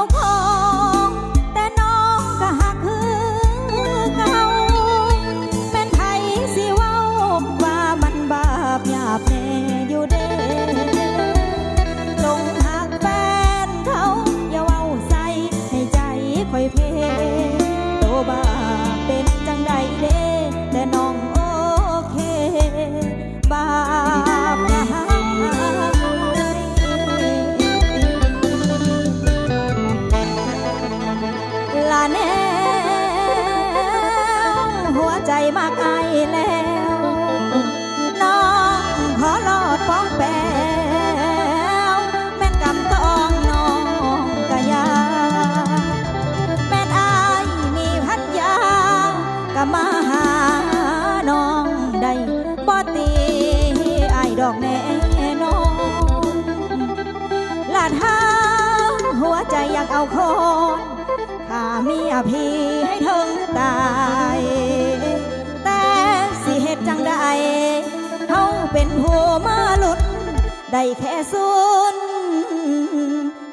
no. Pa- มักไอแล้วน้องขอหลอดป้องแปวแม่กำตองน้องกะยา แม่นอมีพันยากะมาหาน้องได้ป้อตีไอดอกแน่นอนลาดห้าหัวใจอยากเอาคนข้ามีอภีให้ถึงตาย เป็นผู้มาลุดได้แค่ศูน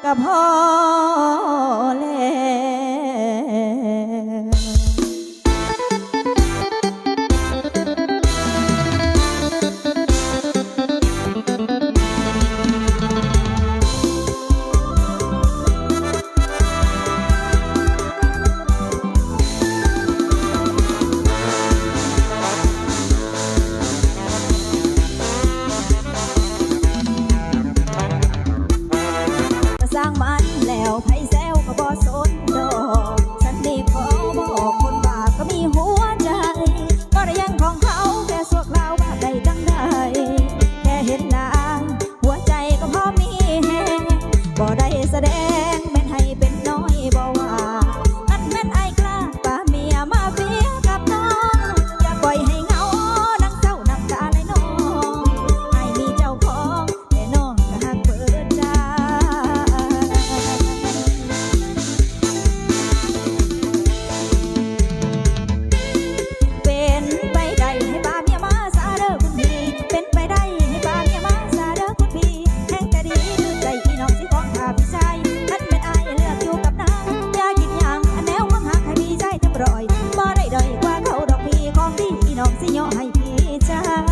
กัก็พอแล้ว 家。